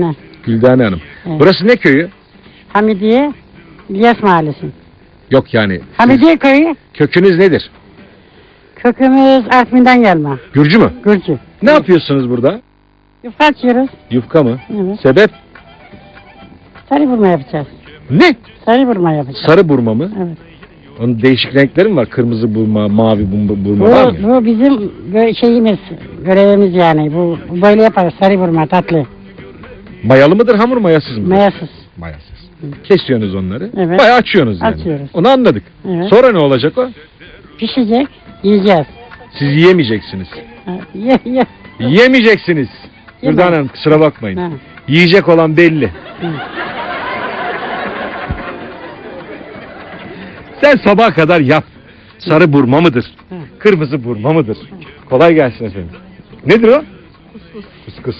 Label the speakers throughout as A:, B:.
A: Ne?
B: Güldane Hanım.
A: Evet.
B: Burası ne köyü?
A: Hamidiye İlyas Mahallesi.
B: Yok yani.
A: Hamidiye köyü
B: Kökünüz nedir?
A: kökümüz Artvin'den gelme.
B: Gürcü mü?
A: Gürcü.
B: Ne yapıyorsunuz burada?
A: Yufka açıyoruz.
B: Yufka mı?
A: Evet.
B: Sebep?
A: Sarı burma yapacağız.
B: Ne?
A: Sarı burma yapacağız.
B: Sarı burma mı?
A: Evet.
B: Onun değişik renkleri mi var? Kırmızı burma, mavi burma, burma
A: Bu,
B: var mı?
A: bu bizim şeyimiz, görevimiz yani. Bu, bu böyle yaparız. Sarı burma tatlı.
B: Mayalı mıdır, hamur mayasız mı?
A: Mayasız.
B: Mayasız. Kesiyorsunuz onları.
A: Evet.
B: Bayağı açıyorsunuz yani.
A: Açıyoruz.
B: Onu anladık.
A: Evet.
B: Sonra ne olacak o?
A: Pişecek. Yiyeceğiz.
B: Siz yiyemeyeceksiniz.
A: Ha, Ye, ye.
B: Yiyemeyeceksiniz.
A: Yemem.
B: Gürdan Hanım kusura bakmayın.
A: Ha.
B: Yiyecek olan belli. Sen sabaha kadar yap. Sarı burma mıdır? Kırmızı burma mıdır? Kolay gelsin efendim. Nedir o? Kuskus.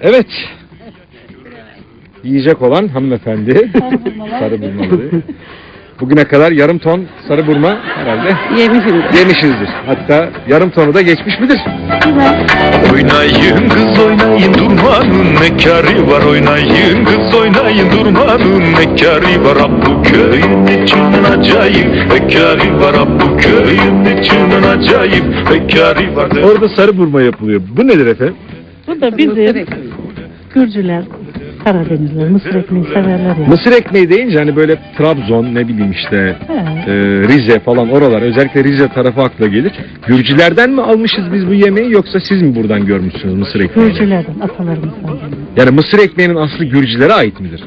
B: Evet. Yiyecek olan hanımefendi. sarı burmaları. Bugüne kadar yarım ton sarı burma herhalde
A: Yemişim.
B: yemişizdir. Hatta yarım tonu da geçmiş midir?
C: Oynayın kız oynayın durmanın ne kârı var Oynayın kız oynayın durmanın ne kârı var Ah bu köyün içinden acayip ne kârı var Ah bu köyün içinden acayip ne kârı var
B: Orada sarı burma yapılıyor. Bu nedir efendim?
D: Bu da bizim Gürcüler, Karadenizler, mısır ekmeği severler ya.
B: Mısır ekmeği deyince hani böyle Trabzon ne bileyim işte
D: He.
B: e, Rize falan oralar özellikle Rize tarafı akla gelir. Gürcülerden mi almışız biz bu yemeği yoksa siz mi buradan görmüşsünüz mısır ekmeğini?
D: Gürcülerden, atalarımızdan.
B: Yani mısır ekmeğinin aslı Gürcülere ait midir?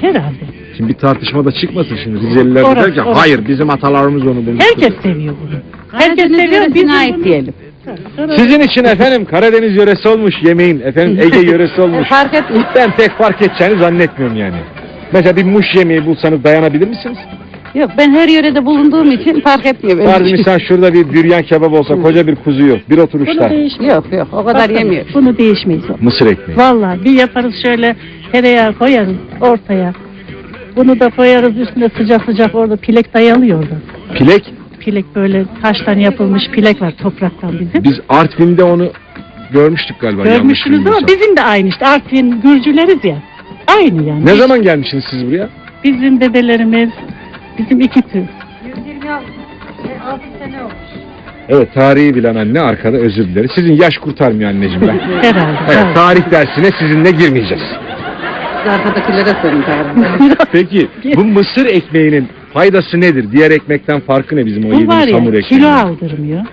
D: Herhalde.
B: Şimdi bir tartışma da çıkmasın şimdi Rizeliler de
D: Orası,
B: der ki
D: orası.
B: hayır bizim atalarımız onu bulmuş.
D: Herkes seviyor bunu. Herkes seviyor. Biz ait diyelim.
B: Sizin için efendim Karadeniz yöresi olmuş yemeğin efendim Ege yöresi olmuş.
A: Fark etmiyor.
B: Ben pek fark edeceğini zannetmiyorum yani. Mesela bir muş yemeği bulsanız dayanabilir misiniz?
A: Yok ben her yörede bulunduğum için fark etmiyor. benim için.
B: misal şurada bir büryan kebap olsa koca bir kuzuyu bir
D: Bunu
B: oturuşta.
A: Yok yok o kadar yemiyor.
D: Bunu değişmeyiz.
B: Mısır ekmeği.
D: Vallahi bir yaparız şöyle tereyağı koyarız ortaya. Bunu da koyarız üstüne sıcak sıcak orada pilek dayalıyor orada.
B: Pilek
D: Pilek böyle taştan yapılmış pilek var topraktan bizim.
B: biz Artvin'de onu görmüştük galiba.
D: Görmüşsünüz ama bizim de aynı işte. Artvin Gürcüleriz ya. Aynı yani.
B: Ne zaman gelmişsiniz siz buraya?
D: Bizim dedelerimiz bizim iki tür.
B: Evet tarihi bilen anne arkada özür dileriz. Sizin yaş kurtarmıyor anneciğim ben.
D: Herhalde.
B: Evet,
D: evet.
B: tarih dersine sizinle girmeyeceğiz.
A: Arkadakilere sorun
B: Peki bu mısır ekmeğinin faydası nedir? Diğer ekmekten farkı ne bizim o
D: Bu var
B: yediğimiz hamur
D: ya kilo aldırmıyor.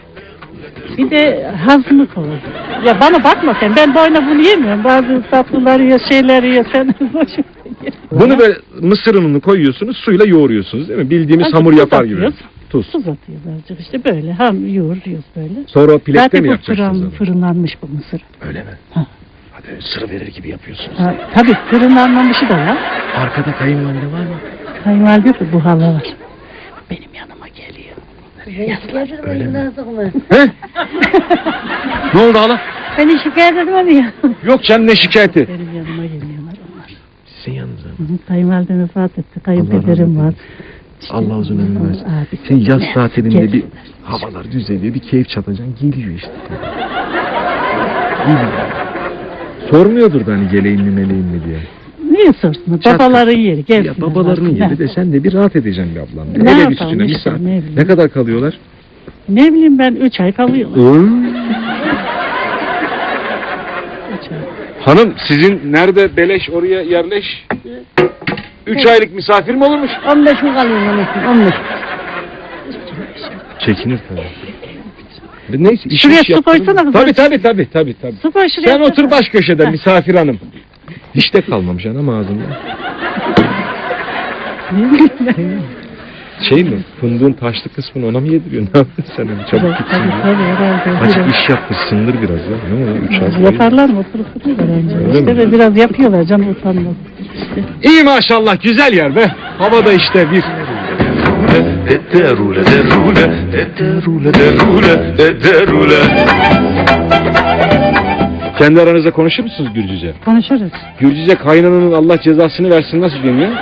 D: Bir de hazmı kolay. Ya bana bakma sen ben boyuna bunu yemiyorum. Bazı tatlılar yiyor şeyler yiyor sen boşuna ye.
B: Bunu böyle mısır ununu koyuyorsunuz suyla yoğuruyorsunuz değil mi? Bildiğimiz
D: Azıcık
B: hamur
D: tuz
B: yapar gibi.
D: atıyoruz.
B: Tuz.
D: Tuz atıyoruz azıcık işte böyle ham yoğuruyoruz böyle.
B: Sonra o pilekte
D: Zaten
B: mi
D: bu
B: yapacaksınız?
D: fırın,
B: onu?
D: fırınlanmış bu mısır.
B: Öyle mi?
D: Ha.
B: Hadi sıra verir gibi yapıyorsunuz.
D: Ha, tabii fırınlanmamışı da var.
B: Arkada kayınvalide var mı?
D: Da bu hala var. Benim yanıma geliyor.
B: He? ne oldu hala?
A: Beni şikayet etmedi ya.
B: Yok canım ne şikayeti?
D: Benim yanıma geliyorlar onlar.
B: Sizin yanınıza.
D: Kayınvalidem vefat etti.
B: Allah
D: Kayınpederim var. İşte
B: Allah uzun ömür versin.
D: abi,
B: Sen yaz tatilinde bir havalar düzeliyor bir keyif çatacaksın geliyor işte. Geliyor. Sormuyordur da hani geleyim mi meleğim mi diye.
D: Niye sorsun? Babaların yeri.
B: Ya
D: Gelsinler.
B: babalarının yeri de sen de bir rahat edeceksin be ablam.
D: Ne
B: Hele üstüne bir saat.
D: ne
B: Ne, kadar kalıyorlar?
D: Ne bileyim ben 3 ay kalıyorlar. Üç ay.
B: Hanım sizin nerede beleş oraya yerleş? Üç aylık misafir mi olurmuş?
A: 15 mi kalıyorum 15 mi? 15.
B: Çekinir tabii. Neyse iş
D: Şuraya
B: iş
D: su koysana.
B: Tabii tabii tabii tabii. tabii. Sen otur baş köşede misafir hanım. De kalmamış anam ağzında. Şey mi? Fındığın taşlı kısmını ona mı yediriyorsun? Ne yapıyorsun sen? hani Çabuk gitsin
D: tabii,
B: diye.
D: tabii herhalde.
B: Azıcık iş yaptır, sındır biraz ya. Ne oluyor? Üç ay.
D: Yaparlar mı? Oturup duruyorlar önce.
B: Öyle
D: işte
B: mi?
D: ve biraz yapıyorlar canım utanmaz.
B: İyi maşallah güzel yer be. Havada işte bir.
C: Ederule derule Ederule derule Ederule
B: Kendi aranızda konuşur musunuz Gürcüce?
D: Konuşuruz.
B: Gürcüce kaynananın Allah cezasını versin nasıl deniyor?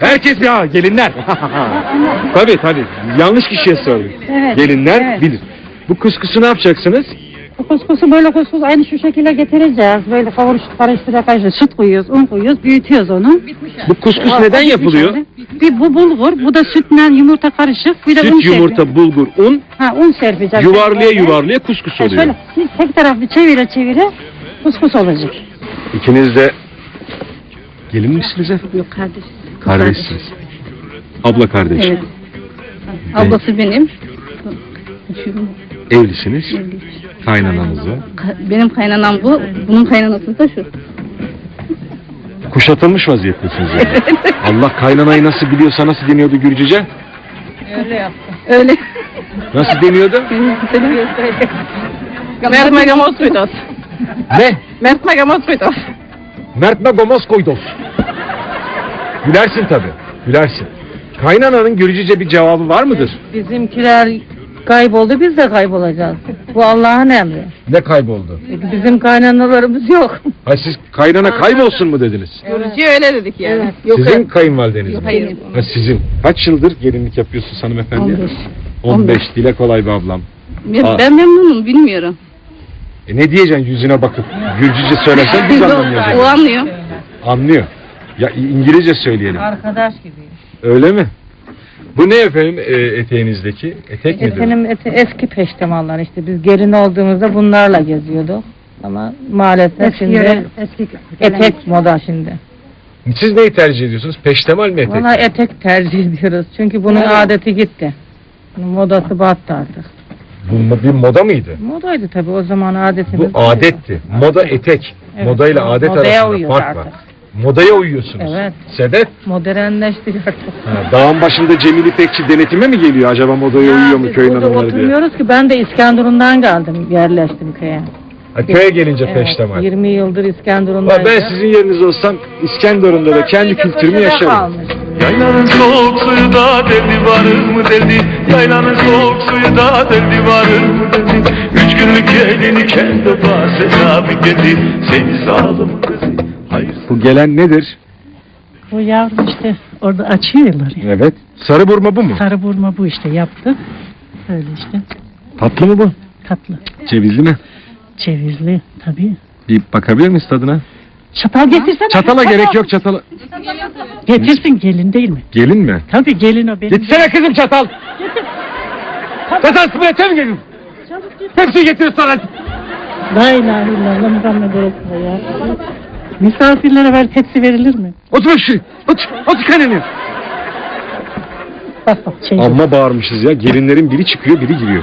B: Herkes ya gelinler. tabii tabii. Yanlış kişiye sordum.
A: Evet.
B: Gelinler
A: evet.
B: bilir. Bu kuskusu ne yapacaksınız?
A: Bu kuskusu böyle kuskus aynı şu şekilde getireceğiz. Böyle kavurup karıştıra karıştıra süt koyuyoruz, un koyuyoruz, büyütüyoruz onu.
B: Bu kuskus
A: O-
B: neden
A: bitmiş
B: yapılıyor?
A: Bir bu bulgur, bu da sütle yumurta karışık. Bir de un
B: Süt,
A: serpeceğiz.
B: yumurta, bulgur, un
A: Ha un serpeceğiz.
B: yuvarlaya
A: Böyle.
B: yuvarlaya kuskus
A: Ha,
B: oluyor.
A: şöyle tek taraflı çevire çevire kuskus olacak.
B: İkiniz de gelin misiniz efendim?
E: Yok kardeş.
B: Kardeşsiniz. Abla kardeş.
E: Evet. Ablası benim.
B: Evlisiniz. Kaynananızla.
E: Ka- Benim kaynanam bu. Bunun kaynanası da şu.
B: Kuşatılmış vaziyettesiniz yani. Allah kaynanayı nasıl biliyorsa nasıl deniyordu Gürcüce?
E: Öyle.
B: Nasıl deniyordu?
D: Mert Megamos Vidos.
B: Ne?
D: Mert Megamos Vidos.
B: Mert Magomos koydos. Gülersin tabi. Gülersin. Kaynananın Gürcüce bir cevabı var mıdır?
F: Bizimkiler kayboldu biz de kaybolacağız. Bu Allah'ın emri.
B: Ne kayboldu?
F: Bizim kaynanalarımız yok.
B: Ha siz kaynana kaybolsun mu dediniz?
D: Görücü öyle dedik yani.
B: Sizin kayınvalideniz mi?
E: Hayır.
B: Ha, sizin. Kaç yıldır gelinlik yapıyorsun hanımefendi?
E: 15.
B: 15. Dile kolay be ablam.
E: Ben,
B: Aa.
E: ben memnunum bilmiyorum.
B: E ne diyeceksin yüzüne bakıp? Gürcüce söylesen biz anlamıyoruz.
E: o anlıyor.
B: Anlıyor. Ya İngilizce söyleyelim.
F: Arkadaş gibi.
B: Öyle mi? Bu ne efendim e, eteğinizdeki? Etek midir?
F: Benim ete, eski peştemallar işte biz gelin olduğumuzda bunlarla geziyorduk. Ama maalesef
A: Eski
F: şimdi
A: yöre, eski
F: etek moda şimdi.
B: Siz neyi tercih ediyorsunuz? Peştemal mi etek?
F: Valla etek tercih ediyoruz. Çünkü bunun adeti gitti. Bunun modası battı artık.
B: Bu bir moda mıydı?
F: Modaydı tabii o zaman adetimiz.
B: Bu adetti. Moda etek.
F: Evet,
B: Moda ile adet
F: modaya
B: arasında
F: uyuyoruz
B: fark var.
F: artık.
B: Modaya uyuyorsunuz.
F: Evet.
B: Sedef,
F: Modernleştik artık.
B: ha, dağın başında Cemil İpekçi denetime mi geliyor? Acaba modaya uyuyor mu
F: Biz
B: köyün
F: burada
B: hanımları diye?
F: oturmuyoruz ki ben de İskenderun'dan geldim yerleştim köye.
B: Ha, köye gelince
F: Evet,
B: peştemal.
F: 20 yıldır
B: Valla
F: İskenderun'daydım.
B: ben sizin yerinizde olsam İskenderun'da da kendi kültürümü yaşarım.
C: Yaylanın soğuk suyu da deldi varır mı deldi Yaylanın soğuk suyu da deldi varır mı deldi Üç günlük gelini kendi bahsede geldi Seni zalim kızı hayır
B: Bu gelen nedir?
D: Bu yavrum işte orada açıyorlar. ya.
B: Evet. Sarı burma bu mu?
D: Sarı burma bu işte yaptık. Öyle işte.
B: Tatlı mı bu?
D: Tatlı.
B: Cevizli mi?
D: Cevizli tabii.
B: Bir bakabilir miyiz tadına?
D: Çatal getirsene.
B: Çatala gerek yok çatala.
D: Getirsin gelin değil mi?
B: Gelin mi?
D: Tabii gelin o benim.
B: Gitsene kızım çatal. Çatal sıfırete mi gelin? Hepsini getir sonra.
D: La ilahe illallah Muhammed Resulullah ya. Misafirlere ver tepsi verilir mi?
B: Otur şu. Otur. Otur kanını.
D: Bak bak şey.
B: Amma bağırmışız ya. Gelinlerin biri çıkıyor biri giriyor.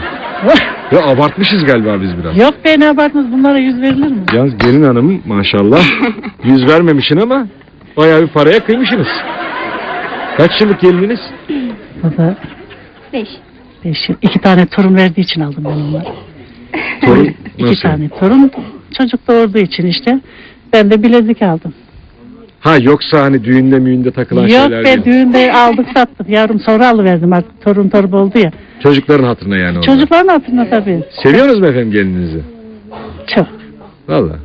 B: Ya abartmışız galiba biz biraz.
D: Yok be ne abartınız bunlara yüz verilir mi?
B: Yalnız gelin hanım maşallah yüz vermemişsin ama bayağı bir paraya kıymışsınız. Kaç yıllık gelininiz?
D: O da
E: Beş.
D: beş yıl. İki tane torun verdiği için aldım ben onları.
B: Torun
D: İki
B: nasıl?
D: tane torun çocuk doğurduğu için işte. Ben de bilezik aldım.
B: Ha yoksa hani düğünde müğünde takılan
D: Yok
B: şeyler
D: be
B: değil.
D: düğünde aldık sattık. Yavrum sonra alıverdim artık torun torba oldu ya.
B: Çocukların hatırına yani onlar.
D: Çocukların hatırına tabii.
B: Seviyorsunuz mu efendim gelininizi?
D: Çok.
B: Valla.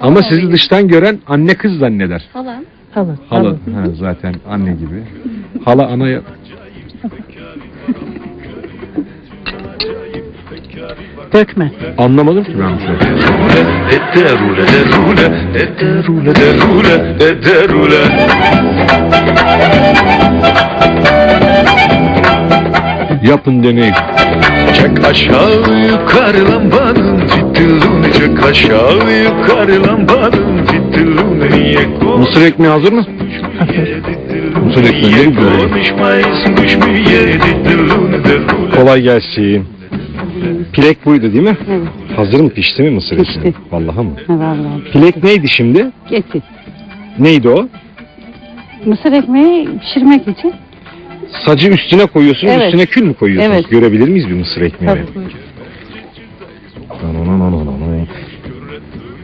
B: Ama sizi dıştan gören anne kız zanneder.
E: Falan.
D: Halı.
B: Hala
D: halı.
B: ha, zaten anne gibi. Hala ana ya-
D: Dökme.
B: anlamadım ki ben bu şeyi.
C: Ederule derule Ederule derule Ederule
B: Yapın deneyin.
C: Çek aşağı yukarı lambanın fitilini Çek aşağı yukarı lambanın fitilini Niye
B: Mısır ekmeği hazır mı? Mısır ekmeği
C: Ditilini derule
B: Kolay gelsin. Pilek buydu değil mi? Hazır mı pişti mi mısır
A: Pişti.
B: ekmeği? Vallahi mı?
A: Ha, vallahi.
B: Pilek neydi şimdi?
A: Getir.
B: Neydi o?
A: Mısır ekmeği pişirmek için.
B: Sacı üstüne koyuyorsunuz,
A: Evet.
B: üstüne kül mü koyuyorsunuz?
A: Evet.
B: Görebilir miyiz bir mısır ekmeği?
A: Tabii.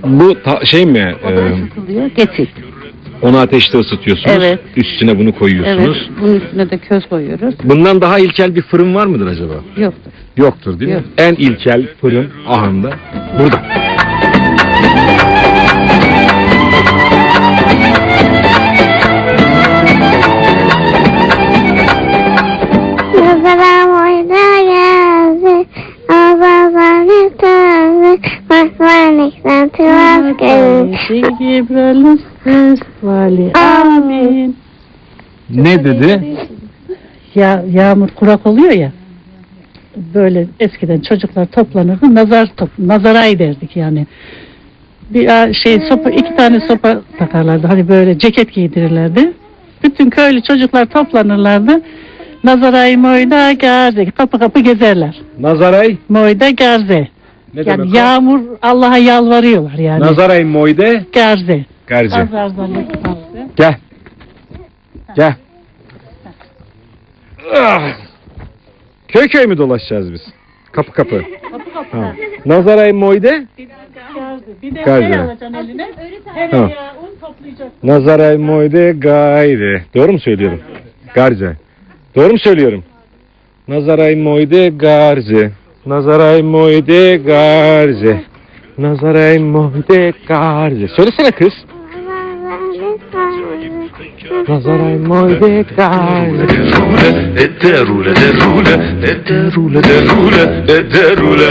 B: Bu ta- şey mi?
A: O da
B: e,
A: ısıtılıyor. Getir.
B: Onu ateşte ısıtıyorsunuz.
A: Evet.
B: Üstüne bunu
A: Evet.
B: koyuyorsunuz.
A: Bunun üstüne de köz koyuyoruz.
B: Bundan daha ilkel bir fırın var mıdır acaba?
A: Yoktur.
B: Yoktur değil mi?
A: Yok.
B: En ilkel fırın ahanda burada.
G: Babalar oyna geldi,
D: Vali Amin.
B: Ne dedi?
D: Ya, yağmur kurak oluyor ya. Böyle eskiden çocuklar toplanırdı. Nazar top, nazaray derdik yani. Bir şey sopa iki tane sopa takarlardı. Hani böyle ceket giydirirlerdi. Bütün köylü çocuklar toplanırlardı. Nazaray moyda gerze. Kapı kapı gezerler.
B: Nazaray
D: Moyda gerze.
B: ne demek
D: Yani
B: o?
D: yağmur Allah'a yalvarıyorlar yani.
B: Nazaray moyde
D: Gerze. Nazardan
B: Gel. Gel. Ah! Köy köy mü dolaşacağız biz? Kapı kapı. Ha. Nazaray moyde
D: Bir de
B: Gerze.
D: şey alacaksın eline. Her
B: Ha.
D: ayağı un toplayacaksın.
B: Nazaray moyde gayri. Doğru mu söylüyorum? Garze. Doğru mu söylüyorum? Nazaray moyde garze. Nazaray moyde garze. Nazaray moyde garze. Söylesene kız. Nazaray moyde garze.
C: Derule, ederule, derule, ederule, derule, ederule